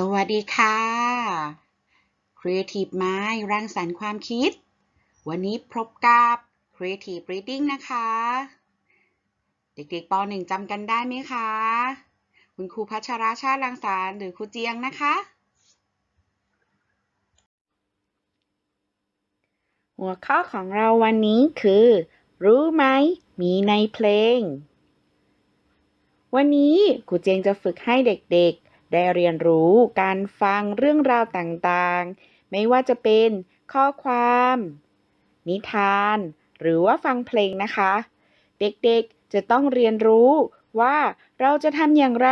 สวัสดีค่ะ Creative Mind รังสรรค์ความคิด วันนี้พบกับ Creative Reading นะคะ เด็กๆป .1 จำกันได้ไหมคะ คุณครูพัชราชาติรังสรรค์หรือครูเจียงนะคะ หัวข้อของเราวันนี้คือ รู้ไหม มีในเพลง วันนี้ครูเจียงจะฝึกให้เด็กๆ ได้เรียนรู้การฟังเรื่องราวต่างๆ ไม่ว่าจะเป็นข้อความ นิทาน หรือว่าฟังเพลงนะคะ เด็กๆจะต้องเรียนรู้ว่าเราจะทำอย่างไร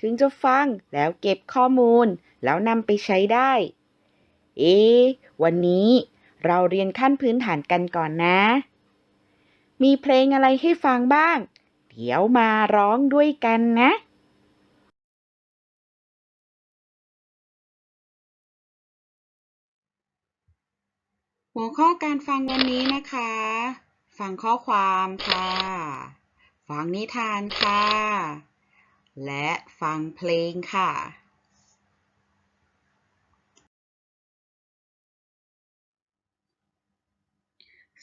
ถึงจะฟังแล้วเก็บข้อมูล แล้วนำไปใช้ได้ เอ๊ะวันนี้เราเรียนขั้นพื้นฐานกันก่อนนะ มีเพลงอะไรให้ฟังบ้าง เดี๋ยวมาร้องด้วยกันนะ หัวข้อการฟังวันนี้นะคะ ฟังข้อความค่ะ ฟังนิทานค่ะ และฟังเพลงค่ะ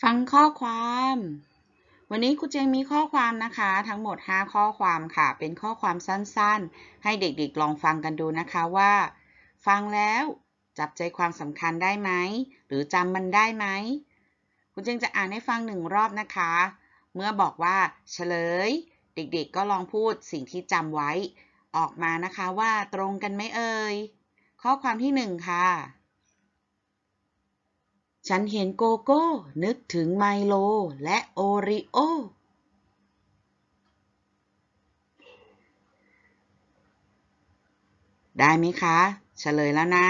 ฟังข้อความ วันนี้ครูเจงมีข้อความนะคะ ทั้งหมด 5 ข้อความค่ะ เป็นข้อความสั้นๆ ให้เด็กๆลองฟังกันดูนะคะว่า ฟังแล้ว จับใจความสำคัญได้ไหม หรือจำมันได้ไหม คุณเจงจะอ่านให้ฟังหนึ่งรอบนะคะ เมื่อบอกว่าเฉลย เด็กๆก็ลองพูดสิ่งที่จำไว้ ออกมานะคะว่าตรงกันไหมเอ่ย ข้อความที่หนึ่งค่ะ ฉันเห็นโกโก้ นึกถึงไมโล และโอริโอได้ไหมคะ เฉลยแล้วนะ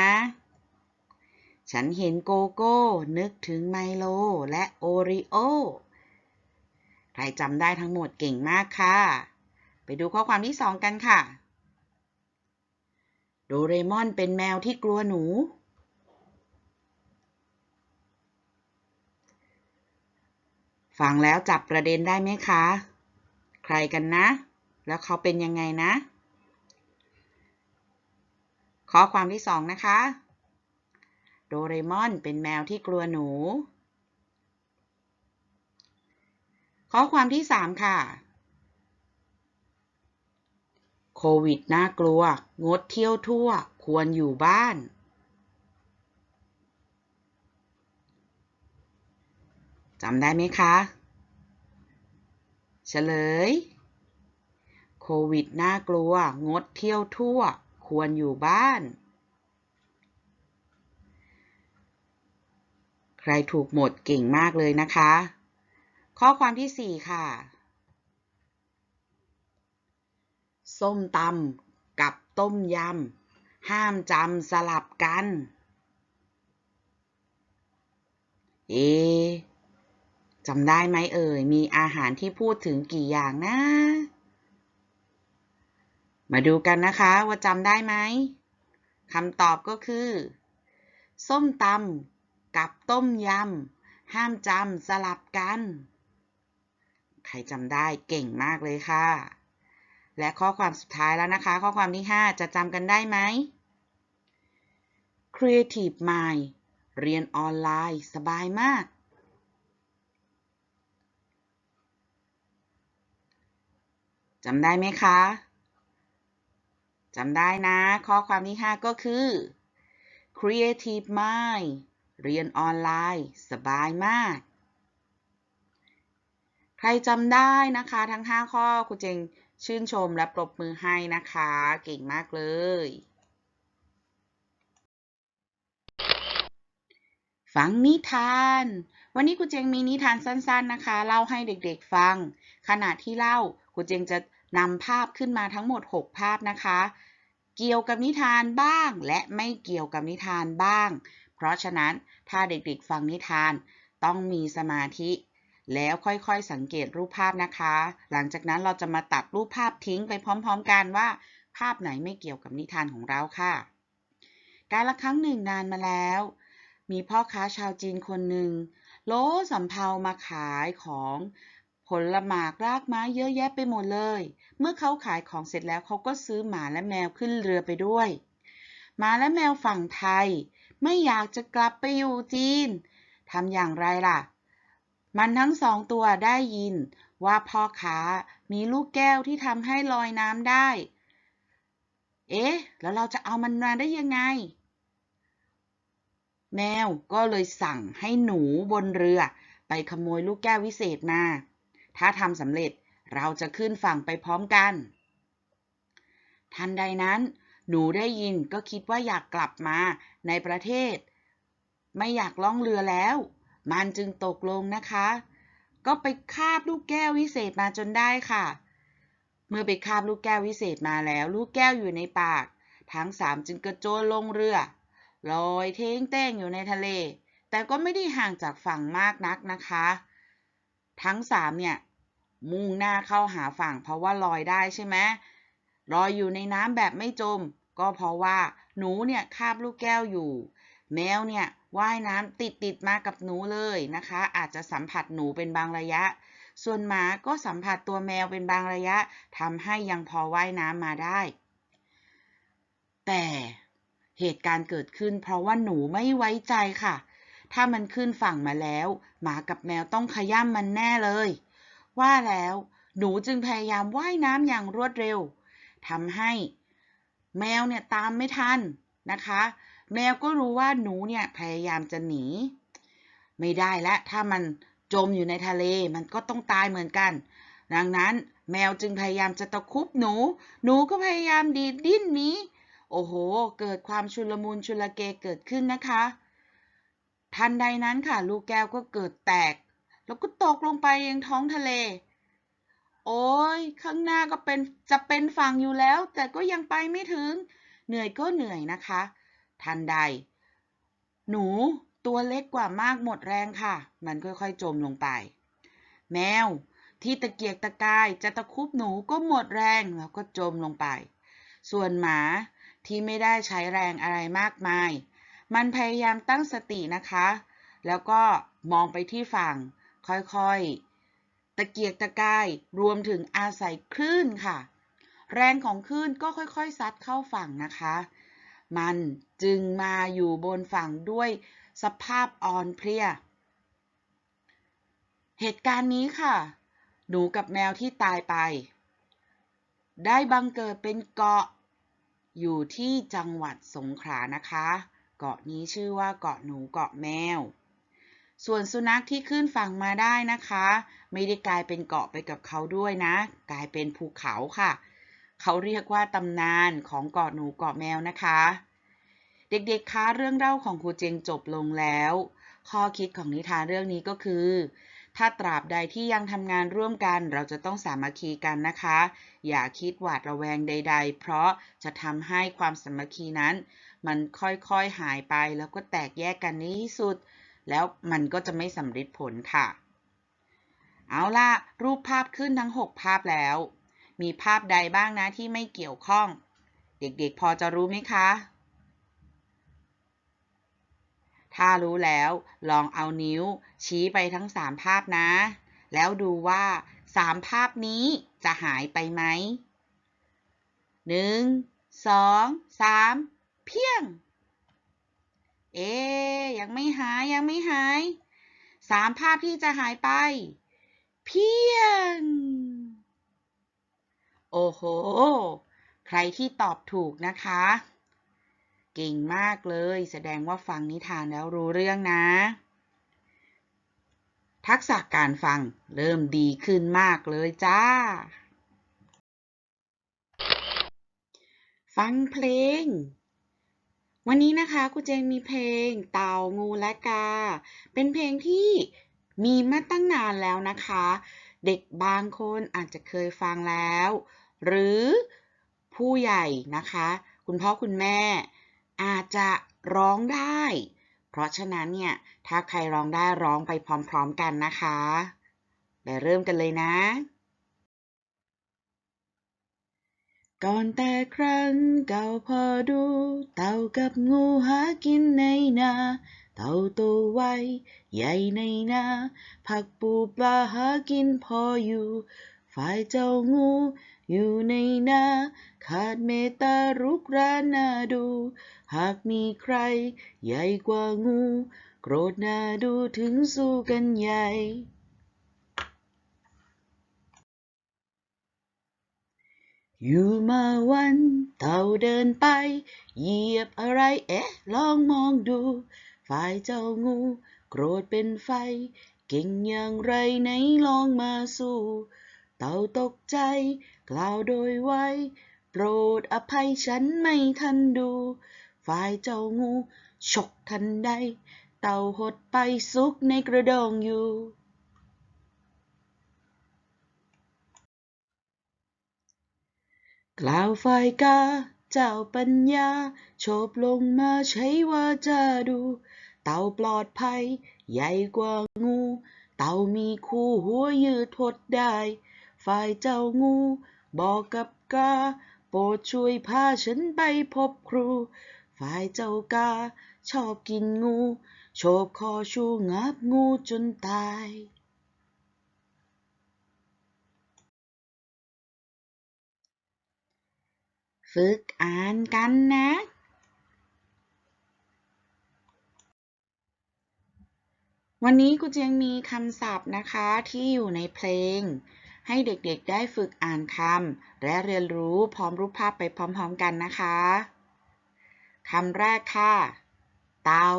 ฉันเห็นโกโก้ นึกถึงไมโล และโอริโอ ใครจำได้ทั้งหมดเก่งมากค่ะ ไปดูข้อความที่สองกันค่ะ โดเรมอนเป็นแมวที่กลัวหนู ฟังแล้วจับประเด็นได้ไหมคะ ใครกันนะ แล้วเขาเป็นยังไงนะ ข้อความที่สองนะคะ โดเรมอนเป็นแมวที่กลัวหนู ข้อความที่สามค่ะ โควิดน่ากลัว งดเที่ยวทั่ว ควรอยู่บ้าน จำได้ไหมคะเฉลย โควิดน่ากลัว งดเที่ยวทั่ว ควรอยู่บ้าน ใครถูกหมดเก่งมากเลยนะคะ ข้อความที่ 4 ค่ะ ส้มตำกับต้มยำ ห้ามจำสลับกัน เอ๊จำได้ไหมเอ่ย มีอาหารที่พูดถึงกี่อย่างนะ มาดูกันนะคะว่าจำได้ไหมคำตอบก็คือ ส้มตำ กับต้มยำ ห้ามจำสลับกัน ใครจำได้เก่งมากเลยค่ะ และข้อความสุดท้ายแล้วนะคะ ข้อความที่ 5 จะจำกันได้ไหม Creative Mind เรียนออนไลน์สบายมาก จำได้ไหมคะ จำได้นะ ข้อความที่ 5 ก็คือ Creative Mind เรียนออนไลน์สบายมาก ใครจำได้นะคะทั้ง 5 ข้อครูเจงชื่นชมและปรบมือให้นะคะ เก่งมากเลย ฟังนิทาน วันนี้ครูเจงมีนิทานสั้น ๆนะคะ เล่าให้เด็กๆฟัง ขณะที่เล่าครูเจงจะนำภาพขึ้นมาทั้งหมด 6 ภาพนะคะ เกี่ยวกับนิทานบ้าง และไม่เกี่ยวกับนิทานบ้าง เพราะฉะนั้นถ้าเด็กๆฟังนิทานต้องมีสมาธิ แล้วค่อยๆสังเกตรูปภาพนะคะ หลังจากนั้นเราจะมาตัดรูปภาพทิ้งไปพร้อมๆกันว่า ภาพไหนไม่เกี่ยวกับนิทานของเราค่ะ การละครั้งหนึ่งนานมาแล้ว มีพ่อค้าชาวจีนคนหนึ่งโลสำเภามาขายของผลหมากรากไม้เยอะแยะไปหมดเลย เมื่อเขาขายของเสร็จแล้วเขาก็ซื้อหมาและแมวขึ้นเรือไปด้วย หมาและแมวฝั่งไทย ไม่อยากจะกลับไปอยู่จีน ทำอย่างไรล่ะ มันทั้งสองตัวได้ยินว่าพ่อค้ามีลูกแก้วที่ทำให้ลอยน้ำได้ เอ๊ะ แล้วเราจะเอามันมาได้ยังไง แมวก็เลยสั่งให้หนูบนเรือ ไปขโมยลูกแก้ววิเศษมา ถ้าทำสำเร็จเราจะขึ้นฝั่งไปพร้อมกัน ทันใดนั้น หนูได้ยินก็คิดว่าอยากกลับมาในประเทศ ไม่อยากล่องเรือแล้ว มันจึงตกลงนะคะ ก็ไปคาบลูกแก้ววิเศษมาจนได้ค่ะ เมื่อไปคาบลูกแก้ววิเศษมาแล้ว ลูกแก้วอยู่ในปาก ทั้งสามจึงกระโจนลงเรือลอยเท้งเต้งอยู่ในทะเล แต่ก็ไม่ได้ห่างจากฝั่งมากนักนะคะ ทั้งสามเนี่ย มุ่งหน้าเข้าหาฝั่งเพราะว่าลอยได้ใช่ไหมลอยอยู่ในน้ำแบบไม่จม ก็เพราะว่าหนูเนี่ยคาบลูกแก้วอยู่ แมวเนี่ยว่ายน้ำติดติดมากับหนูเลยนะคะ อาจจะสัมผัสหนูเป็นบางระยะ ส่วนหมาก็สัมผัสตัวแมวเป็นบางระยะทำให้ยังพอว่ายน้ำมาได้ แต่เหตุการณ์เกิดขึ้นเพราะว่าหนูไม่ไว้ใจค่ะ ถ้ามันขึ้นฝั่งมาแล้ว หมากับแมวต้องขย้ำมันแน่เลย ว่าแล้วหนูจึงพยายามว่ายน้ำอย่างรวดเร็วทำให้ แมวเนี่ยตามไม่ทันนะคะ แมวก็รู้ว่าหนูเนี่ยพยายามจะหนี ไม่ได้และถ้ามันจมอยู่ในทะเลมันก็ต้องตายเหมือนกัน ดังนั้นแมวจึงพยายามจะตะคุบหนู หนูก็พยายามดีดดิ้นหนีโอ้โห เกิดความชุลมุนชุลเกเกิดขึ้นนะคะ ทันใดนั้นค่ะ ลูกแก้วก็เกิดแตก แล้วก็ตกลงไปยังท้องทะเล โอ้ยข้างหน้าก็เป็นจะเป็นฝั่งอยู่แล้ว แต่ก็ยังไปไม่ถึง เหนื่อยก็เหนื่อยนะคะ ทันใด หนูตัวเล็กกว่ามากหมดแรงค่ะ มันค่อยๆจมลงไป แมวที่ตะเกียกตะกายจะตะคุบหนูก็หมดแรงแล้วก็จมลงไป ส่วนหมาที่ไม่ได้ใช้แรงอะไรมากมาย มันพยายามตั้งสตินะคะ แล้วก็มองไปที่ฝั่งค่อยๆ ตะเกียกตะกายรวมถึงอาศัยคลื่นค่ะ แรงของคลื่นก็ค่อยๆซัดเข้าฝั่งนะคะ มันจึงมาอยู่บนฝั่งด้วยสภาพอ่อนเพลีย เหตุการณ์นี้ค่ะ หนูกับแมวที่ตายไป ได้บังเกิดเป็นเกาะ อยู่ที่จังหวัดสงขลานะคะ เกาะนี้ชื่อว่าเกาะหนูเกาะแมว ส่วนสุนัขที่ขึ้นฝั่งมาได้นะคะ ไม่ได้กลายเป็นเกาะไปกับเขาด้วยนะ กลายเป็นภูเขาค่ะ เขาเรียกว่าตำนานของเกาะหนูเกาะแมวนะคะ เด็กๆคะเรื่องเล่าของครูเจงจบลงแล้ว ข้อคิดของนิทานเรื่องนี้ก็คือ ถ้าตราบใดที่ยังทำงานร่วมกัน เราจะต้องสามัคคีกันนะคะ อย่าคิดหวาดระแวงใด ๆ เพราะจะทำให้ความสามัคคีนั้น มันค่อยๆหายไปแล้วก็แตกแยกกันในที่สุด แล้วมันก็จะไม่สำเร็จผลค่ะ เอาล่ะ รูปภาพขึ้นทั้ง 6 ภาพแล้ว มีภาพใดบ้างนะที่ไม่เกี่ยวข้อง เด็กๆพอจะรู้ไหมคะ ถ้ารู้แล้วลองเอานิ้วชี้ไปทั้ง 3 ภาพนะ แล้วดูว่า 3 ภาพนี้จะหายไปไหม1 2 3เพียง ยังไม่หายยังไม่หายสามภาพที่จะหายไป เพียง โอ้โห ใครที่ตอบถูกนะคะ เก่งมากเลย แสดงว่าฟังนิทานแล้วรู้เรื่องนะ ทักษะการฟังเริ่มดีขึ้นมากเลยจ้า ฟังเพลง วันนี้นะคะครูเจงมีเพลงเต่างูและกา เป็นเพลงที่มีมาตั้งนานแล้วนะคะ เด็กบางคนอาจจะเคยฟังแล้ว หรือผู้ใหญ่นะคะ คุณพ่อคุณแม่อาจจะร้องได้ เพราะฉะนั้นเนี่ย ถ้าใครร้องได้ร้องไปพร้อมๆกันนะคะ ไปเริ่มกันเลยนะ ก่อนแต่ครั้งเก่าพอดู เต่ากับงูหากินในนา เต่าโตไวใหญ่ในนา ผักปูปลาหากินพออยู่ ฝ่ายเจ้างูอยู่ในนา ขาดเมตตารุกรานนาดู หากมีใครใหญ่กว่างู โกรธนาดูถึงสู้กันใหญ่ อยู่มาวันเต่าเดินไป เหยียบอะไรเอ๊ะ ลองมองดู ฝ่ายเจ้างู โกรธเป็นไฟ เก่งอย่างไรไหนลองมาสู้ เต่าตกใจ กล่าวโดยไวโปรดอภัยฉันไม่ทันดู ฝ่ายเจ้างู ฉกทันใด เต่าหดไปซุกในกระดองอยู่ กล่าวฝ่ายกาเจ้าปัญญา โฉบลงมาใช้ว่าจะดู เต่าปลอดภัย ใหญ่กว่างู เต่ามีคู่หัวยืดหดได้ ฝ่ายเจ้างู บอกกับกา โปรดช่วยพาฉันไปพบครู ฝ่ายเจ้ากา ชอบกินงู โฉบคอชูงับงูจนตาย ฝึกอ่านกันนะ วันนี้ครูเจียงมีคำศัพท์นะคะที่อยู่ในเพลง ให้เด็กๆได้ฝึกอ่านคำและเรียนรู้พร้อมรูปภาพไปพร้อมๆกันนะคะคำแรกค่ะ เตา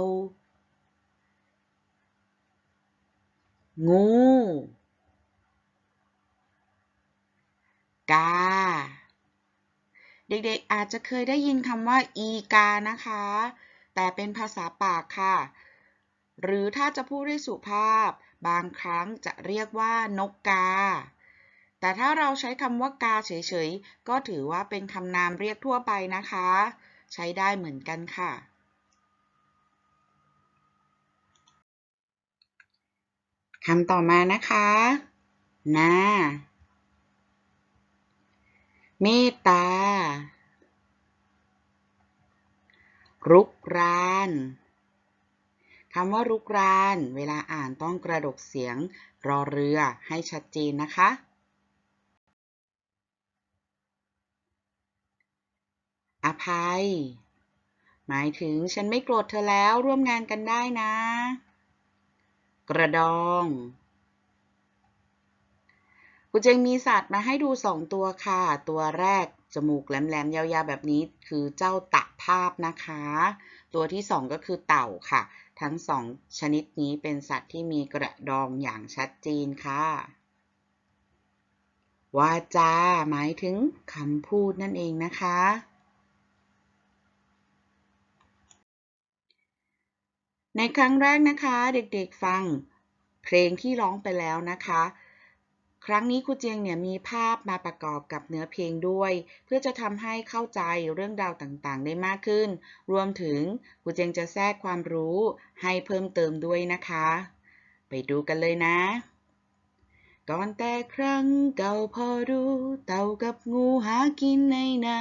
งู กา เด็กๆ อาจจะเคยได้ยินคำว่าอีกานะคะ แต่เป็นภาษาปากค่ะ หรือถ้าจะพูดให้สุภาพ บางครั้งจะเรียกว่านกกา แต่ถ้าเราใช้คำว่ากาเฉยๆ ก็ถือว่าเป็นคำนามเรียกทั่วไปนะคะ ใช้ได้เหมือนกันค่ะคำต่อมานะคะ นา เมตตา รุกรานคำว่ารุกราน เวลาอ่านต้องกระดกเสียงรอเรือให้ชัดเจนนะคะ อภัย หมายถึงฉันไม่โกรธเธอแล้วร่วมงานกันได้นะ กระดอง กูเจงมีสัตว์มาให้ดูสองตัวค่ะ ตัวแรกจมูกแหลมๆยาวๆแบบนี้คือเจ้าตะภาพนะคะ ตัวที่สองก็คือเต่าค่ะ ทั้งสองชนิดนี้เป็นสัตว์ที่มีกระดองอย่างชัดเจนค่ะวาจาหมายถึงคำพูดนั่นเองนะคะ ในครั้งแรกนะคะ เด็กๆฟังเพลงที่ร้องไปแล้วนะคะ ครั้งนี้ครูเจียงเนี่ยมีภาพมาประกอบกับเนื้อเพลงด้วย เพื่อจะทำให้เข้าใจเรื่องราวต่างๆ ได้มากขึ้น รวมถึงครูเจียงจะแทรกความรู้ให้เพิ่มเติมด้วยนะคะ ไปดูกันเลยนะก่อนแต่ครั้งเก่าพอดูเต่ากับงูหากินในนา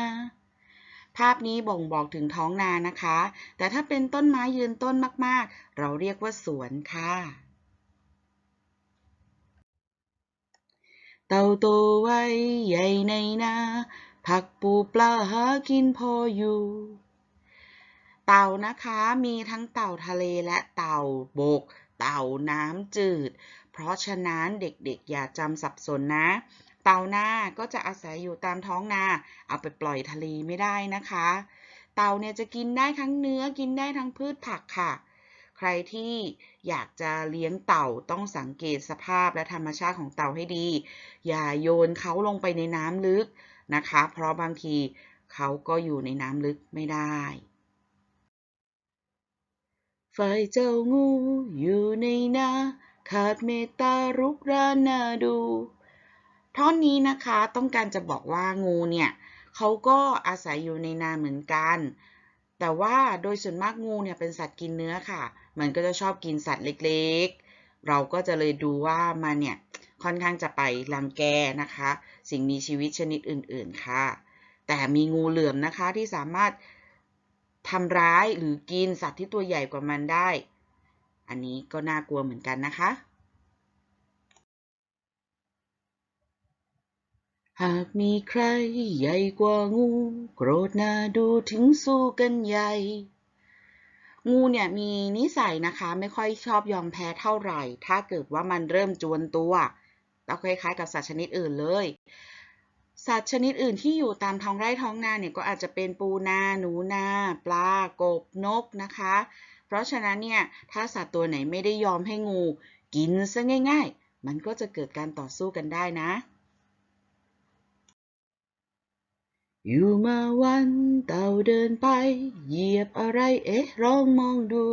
ภาพนี้บ่งบอกถึงท้องนานะคะ แต่ถ้าเป็นต้นไม้ยืนต้นมากๆ เราเรียกว่าสวนค่ะ เต่าโตไว้ใหญ่ในนาผักปูปลาหากินพออยู่ เต่านะคะมีทั้งเต่าทะเลและเต่าบก เต่าน้ำจืด เพราะฉะนั้นเด็กๆ อย่าจำสับสนนะ เต่าน้าก็จะอาศัยอยู่ตามท้องนา เอาไปปล่อยทะเลไม่ได้นะคะ เต่าเนี่ยจะกินได้ทั้งเนื้อกินได้ทั้งพืชผักค่ะ ใครที่อยากจะเลี้ยงเต่าต้องสังเกตสภาพและธรรมชาติของเต่าให้ดี อย่าโยนเขาลงไปในน้ำลึกนะคะ เพราะบางทีเขาก็อยู่ในน้ำลึกไม่ได้ฝ่ายเจ้างูอยู่ในนาขาดเมตตารุกรานนาดู ท่อนนี้นะคะต้องการจะบอกว่างูเนี่ยเขาก็อาศัยอยู่ในนาเหมือนกัน แต่ว่าโดยส่วนมากงูเนี่ยเป็นสัตว์กินเนื้อค่ะ มันก็จะชอบกินสัตว์เล็กๆ เราก็จะเลยดูว่ามันเนี่ยค่อนข้างจะไปรังแกนะคะ สิ่งมีชีวิตชนิดอื่นๆค่ะ แต่มีงูเหลือมนะคะที่สามารถทำร้ายหรือกินสัตว์ที่ตัวใหญ่กว่ามันได้ อันนี้ก็น่ากลัวเหมือนกันนะคะ หากมีใครใหญ่กว่างู โกรธน่าดูถึงสู้กันใหญ่ งูเนี่ยมีนิสัยนะคะ ไม่ค่อยชอบยอมแพ้เท่าไหร่ ถ้าเกิดว่ามันเริ่มจวนตัวก็คล้ายๆกับสัตว์ชนิดอื่นเลย สัตว์ชนิดอื่นที่อยู่ตามท้องไร่ท้องนาเนี่ยก็อาจจะเป็นปูนา หนูนา ปลา กบ นกนะคะ เพราะฉะนั้นเนี่ยถ้าสัตว์ตัวไหนไม่ได้ยอมให้งู กินซะง่าย ๆ มันก็จะเกิดการต่อสู้กันได้นะ อยู่มาวันเต่าเดินไป เหยียบอะไรเอ๊ะลองมองดู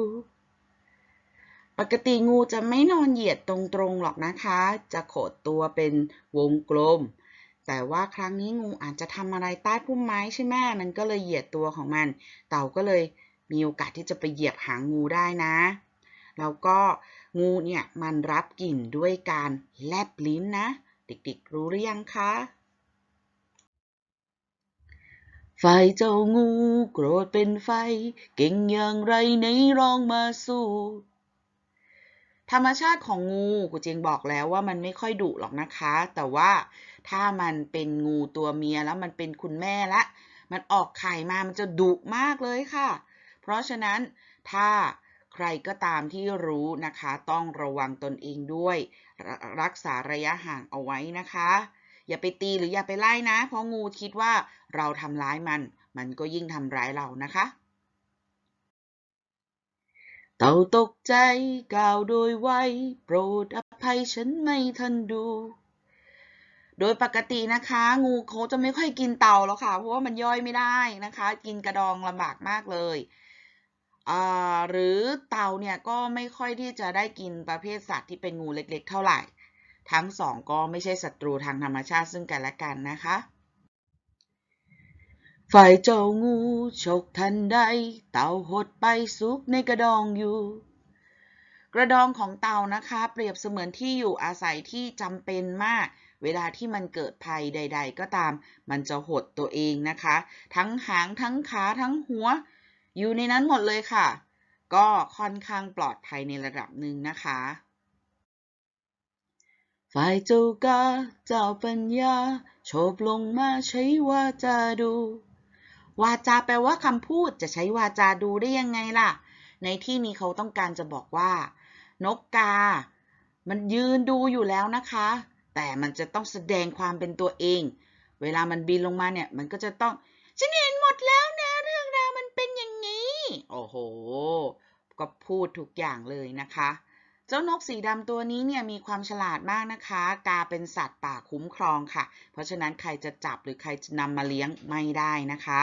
ปกติงูจะไม่นอนเหยียดตรงๆหรอกนะคะ จะโขดตัวเป็นวงกลม แต่ว่าครั้งนี้งูอาจจะทำอะไรใต้พุ่มไม้ใช่ไหมมันก็เลยเหยียดตัวของมัน เต่าก็เลยมีโอกาสที่จะไปเหยียบหางงูได้นะ แล้วก็งูเนี่ยมันรับกลิ่นด้วยการแลบลิ้นนะ เด็กๆรู้หรือยังคะ ฝ่ายเจ้างูโกรธเป็นไฟ เก่งอย่างไรไหนลองมาสู้ ธรรมชาติของงูกูเจงบอกแล้วว่ามันไม่ค่อยดุหรอกนะคะ แต่ว่าถ้ามันเป็นงูตัวเมียแล้วมันเป็นคุณแม่ละ มันออกไข่มามันจะดุมากเลยค่ะ เพราะฉะนั้นถ้าใครก็ตามที่รู้นะคะ ต้องระวังตนเองด้วย รักษาระยะห่างเอาไว้นะคะ อย่าไปตีหรืออย่าไปไล่นะ เพราะงูคิดว่าเราทำร้ายมัน มันก็ยิ่งทำร้ายเรานะคะ เต่าตกใจกล่าวโดยไวโปรดอภัยฉันไม่ทันดูโดยปกตินะคะ งูเขาจะไม่ค่อยกินเต่าหรอกค่ะ เพราะว่ามันย่อยไม่ได้นะคะ กินกระดองลำบากมากเลยหรือเต่าเนี่ยก็ไม่ค่อยที่จะได้กินประเภทสัตว์ที่เป็นงูเล็กๆเท่าไหร่ ทั้งสองก็ไม่ใช่ศัตรูทางธรรมชาติซึ่งกันและกันนะคะฝ่ายเจ้างูฉกทันใด เต่าหดไปซุกในกระดองอยู่ กระดองของเต่านะคะ เปรียบเสมือนที่อยู่อาศัยที่จำเป็นมาก เวลาที่มันเกิดภัยใด ๆ ก็ตาม มันจะหดตัวเองนะคะ ทั้งหางทั้งขาทั้งหัว อยู่ในนั้นหมดเลยค่ะ ก็ค่อนข้างปลอดภัยในระดับหนึ่งนะคะ ฝ่ายเจ้ากาเจ้าปัญญาโฉบลงมาใช้วาจาดู วาจาแปลว่าคำพูดจะใช้วาจาดูได้ยังไงล่ะ ในที่นี้เขาต้องการจะบอกว่า นกกา มันยืนดูอยู่แล้วนะคะ แต่มันจะต้องแสดงความเป็นตัวเอง เวลามันบินลงมาเนี่ย มันก็จะต้องฉันเห็นหมดแล้วนะเรื่องราวมันเป็นอย่างนี้ โอ้โห ก็พูดทุกอย่างเลยนะคะ เจ้านกสีดำตัวนี้เนี่ยมีความฉลาดมากนะคะ กาเป็นสัตว์ป่าคุ้มครองค่ะ เพราะฉะนั้นใครจะจับหรือใครจะนำมาเลี้ยงไม่ได้นะคะ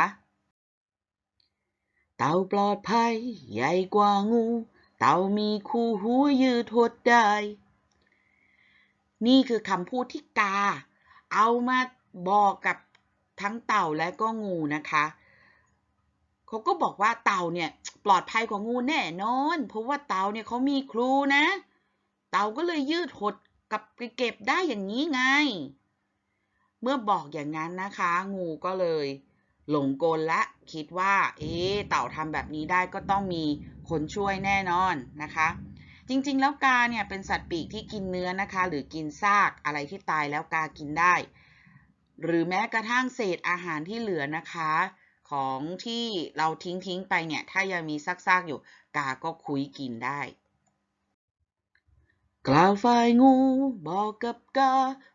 เต่าปลอดภัย ใหญ่กว่างู เต่ามีคู่หูยืดหดได้ นี่คือคำพูดที่กา เอามาบอกกับทั้งเต่าและก็งูนะคะ เขาก็บอกว่าเต่าเนี่ย ปลอดภัยกว่างูแน่นอน เพราะว่าเต่าเนี่ยเขามีครูนะ เต่าก็เลยยืดหดกับไปเก็บได้อย่างนี้ไง เมื่อบอกอย่างนั้นนะคะ งูก็เลย หลงกลและ คิดว่า เอ๊เต่าทำแบบนี้ได้ก็ต้องมีคนช่วยแน่นอนนะคะ จริงๆ แล้วกาเนี่ยเป็นสัตว์ปีกที่กินเนื้อนะคะ หรือกินซากอะไรที่ตายแล้วกากินได้ หรือแม้กระทั่งเศษอาหารที่เหลือนะคะ ของที่เราทิ้งทิ้งไปเนี่ย ถ้ายังมีซากๆอยู่ กาก็คุยกินได้ กล่าวฝ่ายงู บอกกับกา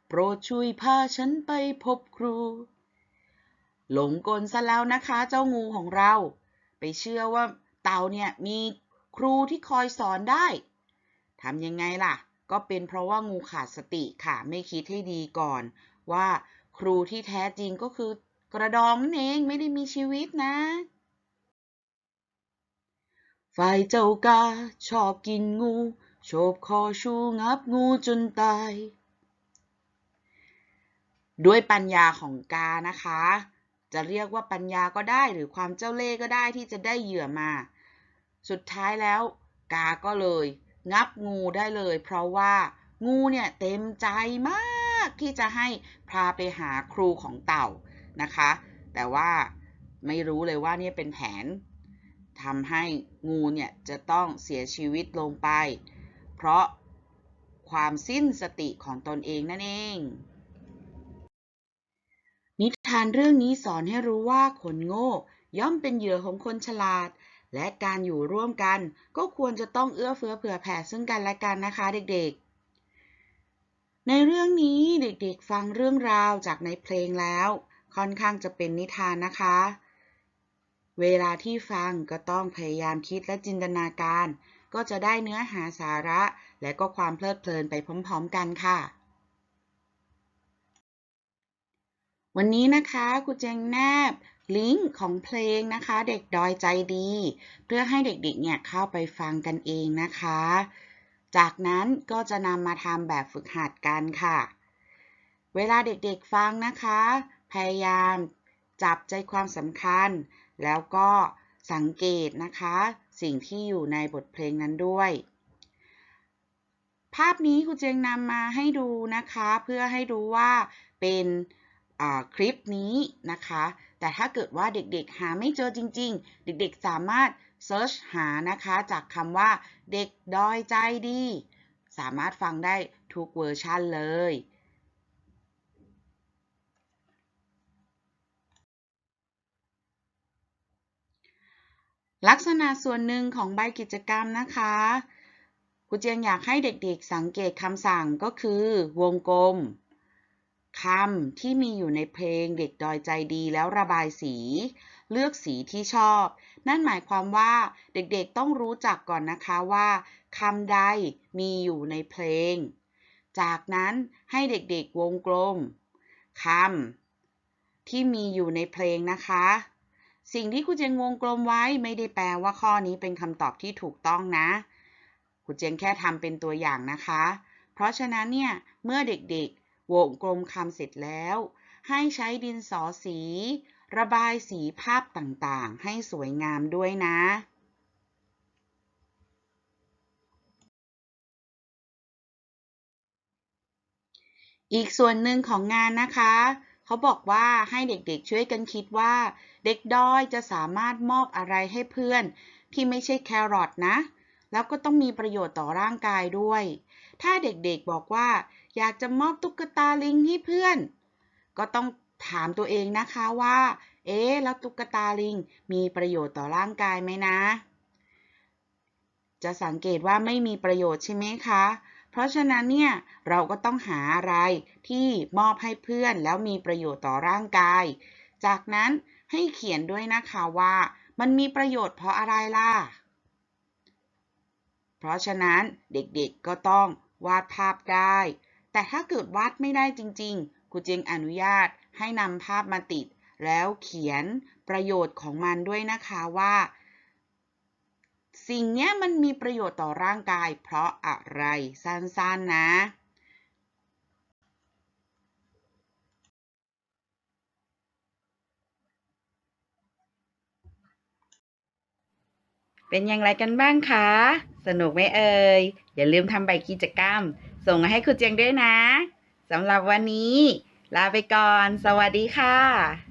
โปรดช่วยพาฉันไปพบครู หลงกลซะแล้วนะคะ เจ้างูของเรา ไปเชื่อว่าเต่าเนี่ยมีครูที่คอยสอนได้ทำยังไงล่ะ ก็เป็นเพราะว่างูขาดสติค่ะ ไม่คิดให้ดีก่อน ว่าครูที่แท้จริงก็คือ กระดองนั่นเองไม่ได้มีชีวิตนะ ฝ่ายเจ้ากาชอบกินงูโฉบคอชูงับงูจนตาย ด้วยปัญญาของกานะคะ จะเรียกว่าปัญญาก็ได้หรือความเจ้าเล่ห์ก็ได้ที่จะได้เหยื่อมา สุดท้ายแล้ว กาก็เลย งับงูได้เลย เพราะว่างูเนี่ยเต็มใจมากากที่จะให้พาไปหาครูของเต่า นะคะ แต่ว่าไม่รู้เลยว่านี่เป็นแผนทำให้งูเนี่ยจะต้องเสียชีวิตลงไป เพราะความสิ้นสติของตนเองนั่นเอง นิทานเรื่องนี้สอนให้รู้ว่าคนโง่ย่อมเป็นเหยื่อของคนฉลาด และการอยู่ร่วมกัน ก็ควรจะต้องเอื้อเฟื้อเผื่อแผ่ซึ่งกันและกันนะคะเด็กๆ ในเรื่องนี้เด็กๆฟังเรื่องราวจากในเพลงแล้ว ค่อนข้างจะเป็นนิทานนะคะ เวลาที่ฟังก็ต้องพยายามคิดและจินตนาการ ก็จะได้เนื้อหาสาระ และก็ความเพลิดเพลินไปพร้อมๆกันค่ะ วันนี้นะคะครูเจงแนบลิงก์ของเพลงนะคะ เด็กดอยใจดี เพื่อให้เด็กๆเนี่ยเข้าไปฟังกันเองนะคะ จากนั้นก็จะนำมาทำแบบฝึกหัดกันค่ะ เวลาเด็กๆฟังนะคะ พยายามจับใจความสำคัญ แล้วก็สังเกตนะคะ สิ่งที่อยู่ในบทเพลงนั้นด้วย ภาพนี้ครูเจงนำมาให้ดูนะคะ เพื่อให้รู้ว่าเป็นคลิปนี้นะคะ แต่ถ้าเกิดว่าเด็กๆ หาไม่เจอจริง ๆ เด็กๆ สามารถเซิร์ชหานะคะจากคำว่าเด็กดอยใจดี สามารถฟังได้ทุกเวอร์ชันเลย ลักษณะส่วนหนึ่งของใบกิจกรรมนะคะครูเจียงอยากให้เด็กๆ สังเกตคำสั่งก็คือ วงกลมคำที่มีอยู่ในเพลงเด็กดอยใจดีแล้วระบายสี เลือกสีที่ชอบ นั่นหมายความว่าเด็กๆต้องรู้จักก่อนนะคะว่าคำใดมีอยู่ในเพลง จากนั้นให้เด็กๆวงกลมคำที่มีอยู่ในเพลงนะคะ สิ่งที่ครูเจงวงกลมไว้ไม่ได้แปลว่าข้อนี้เป็นคำตอบที่ถูกต้องนะครูเจงแค่ทำเป็นตัวอย่างนะคะ เพราะฉะนั้นเนี่ย เมื่อเด็กๆ วงกลมคำเสร็จแล้ว ให้ใช้ดินสอสี ระบายสีภาพต่างๆ ให้สวยงามด้วยนะอีกส่วนหนึ่งของงานนะคะ เขาบอกว่าให้เด็กๆช่วยกันคิดว่า เด็กด้อยจะสามารถมอบอะไรให้เพื่อน ที่ไม่ใช่แครอทนะ แล้วก็ต้องมีประโยชน์ต่อร่างกายด้วย ถ้าเด็กๆบอกว่า อยากจะมอบตุ๊กตาลิงให้เพื่อน ก็ต้องถามตัวเองนะคะว่า เอ๊ะ แล้วตุ๊กตาลิง มีประโยชน์ต่อร่างกายไหมนะ จะสังเกตว่าไม่มีประโยชน์ใช่ไหมคะ เพราะฉะนั้นเนี่ยเราก็ต้องหาอะไรที่มอบให้เพื่อนแล้วมีประโยชน์ต่อร่างกาย จากนั้นให้เขียนด้วยนะคะว่ามันมีประโยชน์เพราะอะไรล่ะ เพราะฉะนั้นเด็กๆก็ต้องวาดภาพได้ แต่ถ้าเกิดวาดไม่ได้จริงๆครูเจงอนุญาตให้นำภาพมาติด แล้วเขียนประโยชน์ของมันด้วยนะคะว่า สิ่งนี้มันมีประโยชน์ต่อร่างกาย เพราะอะไรสั้นๆนะ เป็นอย่างไรกันบ้างคะ สนุกไหมเอ่ย อย่าลืมทำใบกิจกรรม ส่งมาให้ครูเจียงด้วยนะสำหรับวันนี้ ลาไปก่อน สวัสดีค่ะ